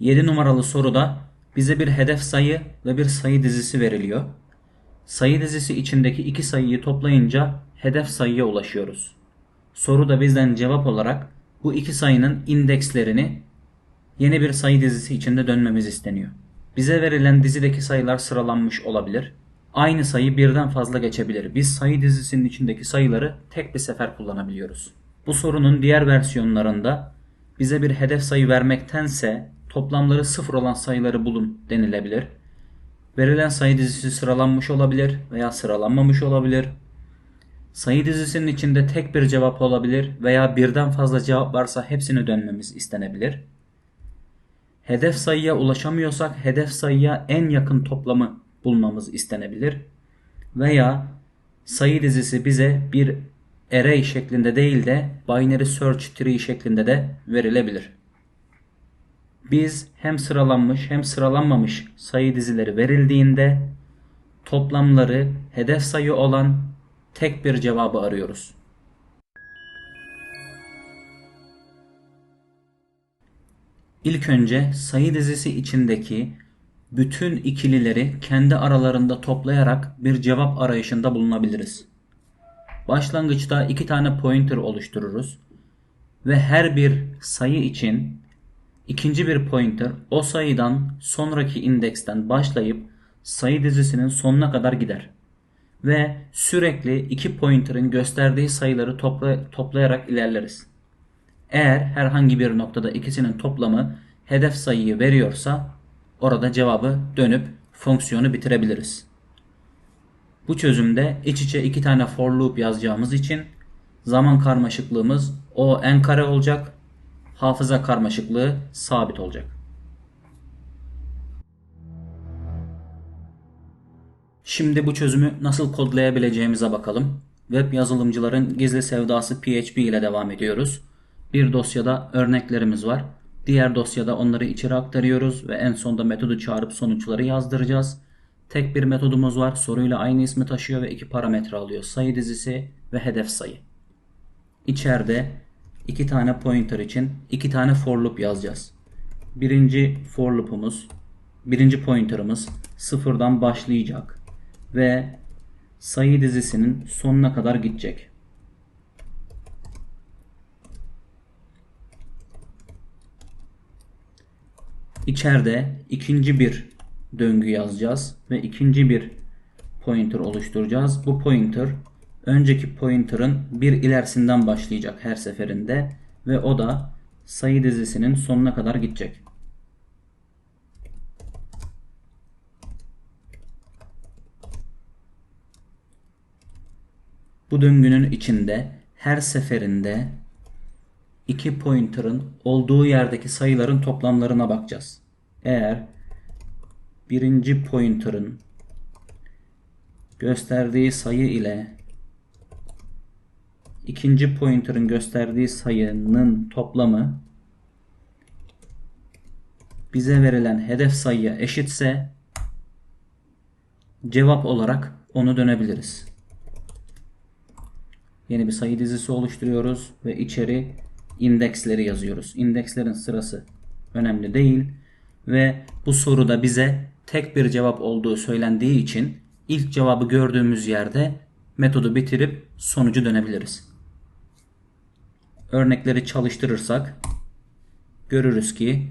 Yedi numaralı soruda bize bir hedef sayı ve bir sayı dizisi veriliyor. Sayı dizisi içindeki iki sayıyı toplayınca hedef sayıya ulaşıyoruz. Soruda bizden cevap olarak bu iki sayının indekslerini yeni bir sayı dizisi içinde dönmemiz isteniyor. Bize verilen dizideki sayılar sıralanmış olabilir. Aynı sayı birden fazla geçebilir. Biz sayı dizisinin içindeki sayıları tek bir sefer kullanabiliyoruz. Bu sorunun diğer versiyonlarında bize bir hedef sayı vermektense toplamları sıfır olan sayıları bulun denilebilir. Verilen sayı dizisi sıralanmış olabilir veya sıralanmamış olabilir. Sayı dizisinin içinde tek bir cevap olabilir veya birden fazla cevap varsa hepsini dönmemiz istenebilir. Hedef sayıya ulaşamıyorsak hedef sayıya en yakın toplamı bulmamız istenebilir. Veya sayı dizisi bize bir array şeklinde değil de binary search tree şeklinde de verilebilir. Biz hem sıralanmış hem sıralanmamış sayı dizileri verildiğinde toplamları hedef sayı olan tek bir cevabı arıyoruz. İlk önce sayı dizisi içindeki bütün ikilileri kendi aralarında toplayarak bir cevap arayışında bulunabiliriz. Başlangıçta iki tane pointer oluştururuz ve her bir sayı için ikinci bir pointer o sayıdan sonraki indeksten başlayıp sayı dizisinin sonuna kadar gider ve sürekli iki pointer'ın gösterdiği sayıları topla, toplayarak ilerleriz. Eğer herhangi bir noktada ikisinin toplamı hedef sayıyı veriyorsa orada cevabı dönüp fonksiyonu bitirebiliriz. Bu çözümde iç içe iki tane for loop yazacağımız için zaman karmaşıklığımız o n kare olacak, hafıza karmaşıklığı sabit olacak. Şimdi bu çözümü nasıl kodlayabileceğimize bakalım. Web yazılımcıların gizli sevdası PHP ile devam ediyoruz. Bir dosyada örneklerimiz var. Diğer dosyada onları içeri aktarıyoruz ve en sonda metodu çağırıp sonuçları yazdıracağız. Tek bir metodumuz var. Soruyla aynı ismi taşıyor ve iki parametre alıyor. Sayı dizisi ve hedef sayı. İçeride iki tane pointer için iki tane for loop yazacağız. Birinci for loop'umuz, birinci pointer'ımız sıfırdan başlayacak ve sayı dizisinin sonuna kadar gidecek. İçeride ikinci bir döngü yazacağız ve ikinci bir pointer oluşturacağız. Bu pointer önceki pointer'ın bir ilerisinden başlayacak her seferinde ve o da sayı dizisinin sonuna kadar gidecek. Bu döngünün içinde her seferinde iki pointer'ın olduğu yerdeki sayıların toplamlarına bakacağız. Eğer birinci pointer'ın gösterdiği sayı ile ikinci pointer'ın gösterdiği sayının toplamı bize verilen hedef sayıya eşitse cevap olarak onu dönebiliriz. Yeni bir sayı dizisi oluşturuyoruz ve içeri indeksleri yazıyoruz. İndekslerin sırası önemli değil ve bu soruda bize tek bir cevap olduğu söylendiği için ilk cevabı gördüğümüz yerde metodu bitirip sonucu dönebiliriz. Örnekleri çalıştırırsak görürüz ki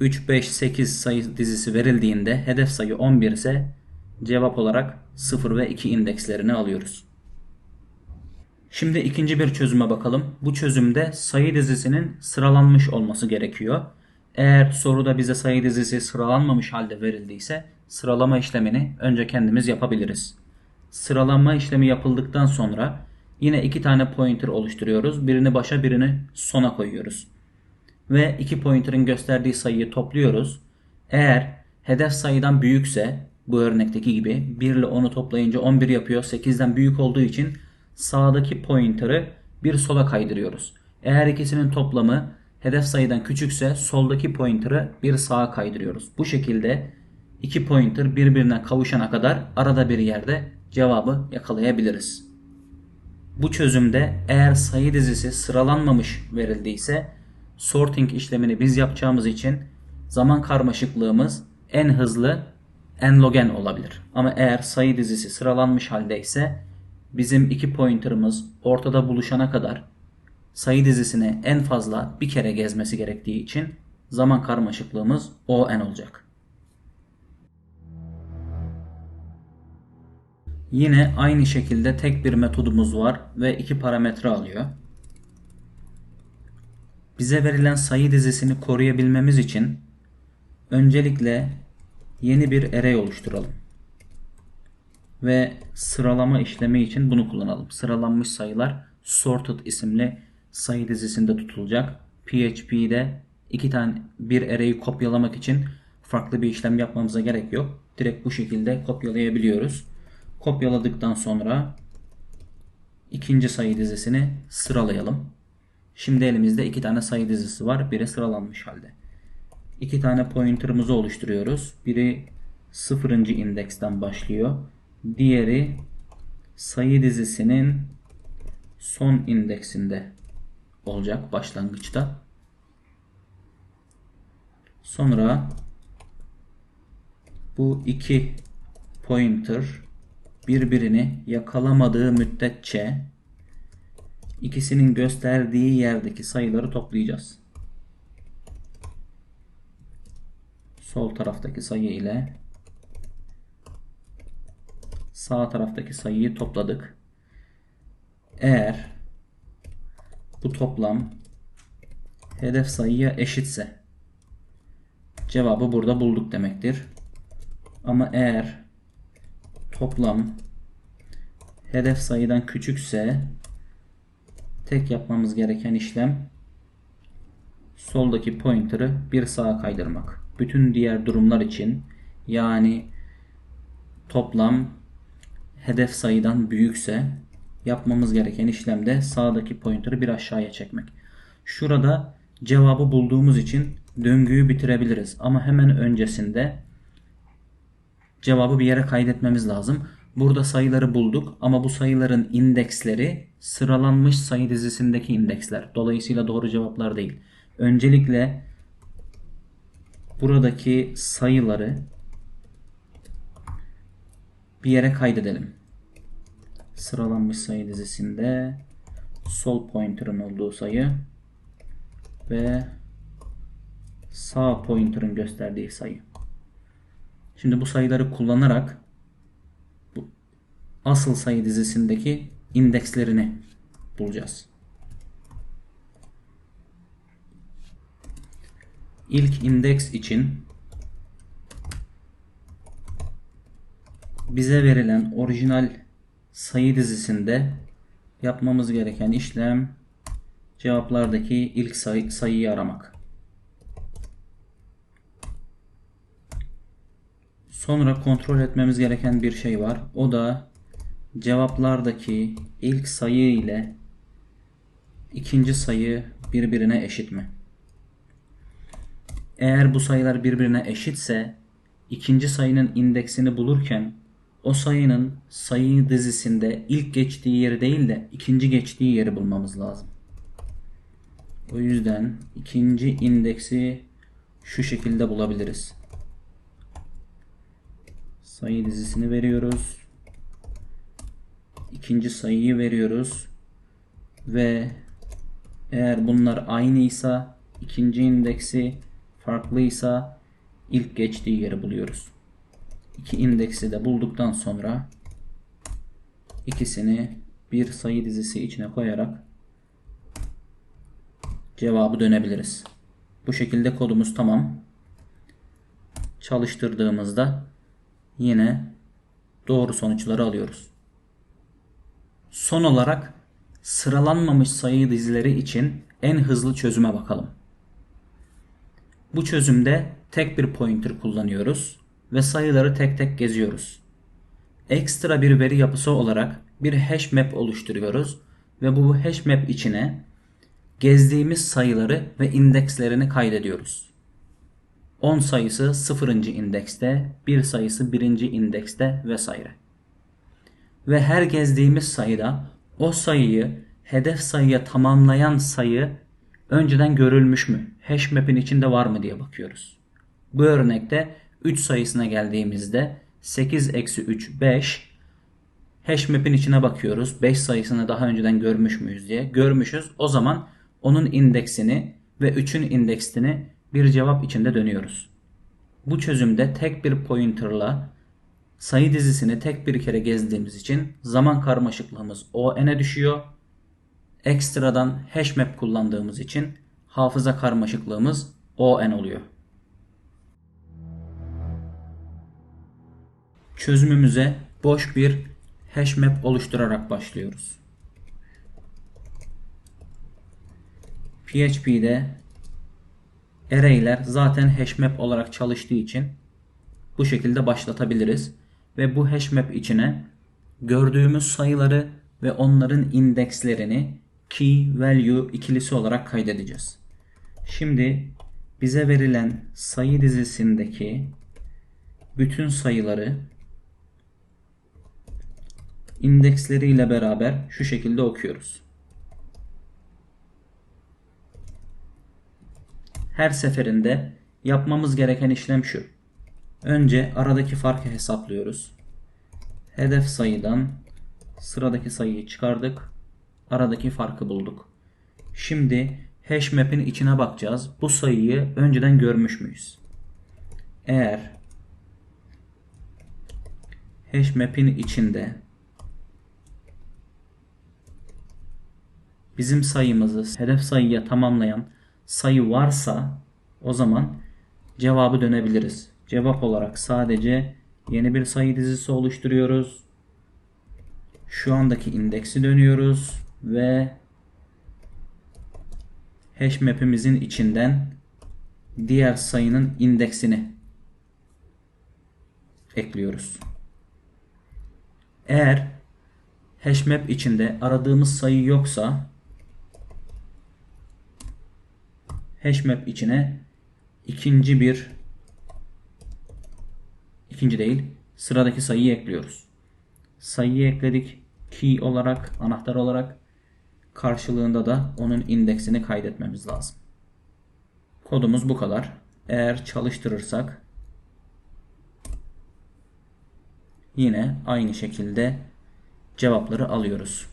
3, 5, 8 sayı dizisi verildiğinde hedef sayı 11 ise cevap olarak 0 ve 2 indekslerini alıyoruz. Şimdi ikinci bir çözüme bakalım. Bu çözümde sayı dizisinin sıralanmış olması gerekiyor. Eğer soruda bize sayı dizisi sıralanmamış halde verildiyse sıralama işlemini önce kendimiz yapabiliriz. Sıralama işlemi yapıldıktan sonra yine iki tane pointer oluşturuyoruz. Birini başa birini sona koyuyoruz. Ve iki pointer'ın gösterdiği sayıyı topluyoruz. Eğer hedef sayıdan büyükse bu örnekteki gibi 1 ile 10'u toplayınca 11 yapıyor. 8'den büyük olduğu için sağdaki pointer'ı bir sola kaydırıyoruz. Eğer ikisinin toplamı hedef sayıdan küçükse soldaki pointer'ı bir sağa kaydırıyoruz. Bu şekilde iki pointer birbirine kavuşana kadar arada bir yerde cevabı yakalayabiliriz. Bu çözümde eğer sayı dizisi sıralanmamış verildiyse sorting işlemini biz yapacağımız için zaman karmaşıklığımız en hızlı en log n olabilir. Ama eğer sayı dizisi sıralanmış halde ise bizim iki pointer'ımız ortada buluşana kadar sayı dizisini en fazla bir kere gezmesi gerektiği için zaman karmaşıklığımız o n olacak. Yine aynı şekilde tek bir metodumuz var ve iki parametre alıyor. Bize verilen sayı dizisini koruyabilmemiz için öncelikle yeni bir array oluşturalım. Ve sıralama işlemi için bunu kullanalım. Sıralanmış sayılar sorted isimli sayı dizisinde tutulacak. PHP'de iki tane bir array'i kopyalamak için farklı bir işlem yapmamıza gerek yok. Direkt bu şekilde kopyalayabiliyoruz. Kopyaladıktan sonra ikinci sayı dizisini sıralayalım. Şimdi elimizde iki tane sayı dizisi var. Biri sıralanmış halde. İki tane pointer'ımızı oluşturuyoruz. Biri sıfırıncı indeksten başlıyor. Diğeri sayı dizisinin son indeksinde olacak başlangıçta. Sonra bu iki pointer birbirini yakalamadığı müddetçe ikisinin gösterdiği yerdeki sayıları toplayacağız. Sol taraftaki sayı ile sağ taraftaki sayıyı topladık. Eğer bu toplam hedef sayıya eşitse cevabı burada bulduk demektir. Ama eğer toplam hedef sayıdan küçükse tek yapmamız gereken işlem soldaki pointer'ı bir sağa kaydırmak. Bütün diğer durumlar için yani toplam hedef sayıdan büyükse yapmamız gereken işlemde sağdaki pointer'ı bir aşağıya çekmek. Şurada cevabı bulduğumuz için döngüyü bitirebiliriz. Ama hemen öncesinde cevabı bir yere kaydetmemiz lazım. Burada sayıları bulduk ama bu sayıların indeksleri sıralanmış sayı dizisindeki indeksler. Dolayısıyla doğru cevaplar değil. Öncelikle buradaki sayıları bir yere kaydedelim. Sıralanmış sayı dizisinde sol pointer'ın olduğu sayı ve sağ pointer'ın gösterdiği sayı. Şimdi bu sayıları kullanarak bu asıl sayı dizisindeki indekslerini bulacağız. İlk indeks için bize verilen orijinal sayı dizisinde yapmamız gereken işlem cevaplardaki ilk sayı, sayıyı aramak. Sonra kontrol etmemiz gereken bir şey var. O da cevaplardaki ilk sayı ile ikinci sayı birbirine eşit mi? Eğer bu sayılar birbirine eşitse ikinci sayının indeksini bulurken o sayının sayı dizisinde ilk geçtiği yeri değil de ikinci geçtiği yeri bulmamız lazım. O yüzden ikinci indeksi şu şekilde bulabiliriz. Sayı dizisini veriyoruz. İkinci sayıyı veriyoruz. Ve eğer bunlar aynıysa ikinci indeksi farklıysa ilk geçtiği yeri buluyoruz. İki indeksi de bulduktan sonra ikisini bir sayı dizisi içine koyarak cevabı dönebiliriz. Bu şekilde kodumuz tamam. Çalıştırdığımızda yine doğru sonuçları alıyoruz. Son olarak sıralanmamış sayı dizileri için en hızlı çözüme bakalım. Bu çözümde tek bir pointer kullanıyoruz ve sayıları tek tek geziyoruz. Ekstra bir veri yapısı olarak bir hash map oluşturuyoruz ve bu hash map içine gezdiğimiz sayıları ve indekslerini kaydediyoruz. 10 sayısı 0. indekste, 1 sayısı 1. indekste vesaire. Ve her gezdiğimiz sayıda o sayıyı hedef sayıya tamamlayan sayı önceden görülmüş mü? Hash map'in içinde var mı diye bakıyoruz. Bu örnekte 3 sayısına geldiğimizde 8 eksi 3 5 hash map'in içine bakıyoruz. 5 sayısını daha önceden görmüş müyüz diye. Görmüşüz. O zaman onun indeksini ve 3'ün indeksini bir cevap içinde dönüyoruz. Bu çözümde tek bir pointer'la sayı dizisini tek bir kere gezdiğimiz için zaman karmaşıklığımız ON'e düşüyor. Ekstradan hash map kullandığımız için hafıza karmaşıklığımız ON oluyor. Çözümümüze boş bir hash map oluşturarak başlıyoruz. PHP'de array'ler zaten hashmap olarak çalıştığı için bu şekilde başlatabiliriz. Ve bu hashmap içine gördüğümüz sayıları ve onların indekslerini key value ikilisi olarak kaydedeceğiz. Şimdi bize verilen sayı dizisindeki bütün sayıları indeksleriyle beraber şu şekilde okuyoruz. Her seferinde yapmamız gereken işlem şu. Önce aradaki farkı hesaplıyoruz. Hedef sayıdan sıradaki sayıyı çıkardık. Aradaki farkı bulduk. Şimdi hash map'in içine bakacağız. Bu sayıyı önceden görmüş müyüz? Eğer hash map'in içinde bizim sayımızı hedef sayıya tamamlayan sayı varsa o zaman cevabı dönebiliriz. Cevap olarak sadece yeni bir sayı dizisi oluşturuyoruz. Şu andaki indeksi dönüyoruz ve hash map'imizin içinden diğer sayının indeksini ekliyoruz. Eğer hash map içinde aradığımız sayı yoksa hashmap içine ikinci bir ikinci değil sıradaki sayıyı ekliyoruz. Sayıyı ekledik key olarak anahtar olarak karşılığında da onun indeksini kaydetmemiz lazım. Kodumuz bu kadar. Eğer çalıştırırsak yine aynı şekilde cevapları alıyoruz.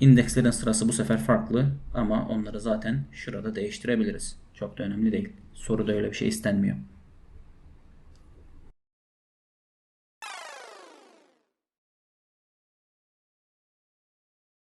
İndekslerin sırası bu sefer farklı ama onları zaten şurada değiştirebiliriz. Çok da önemli değil. Soruda öyle bir şey istenmiyor.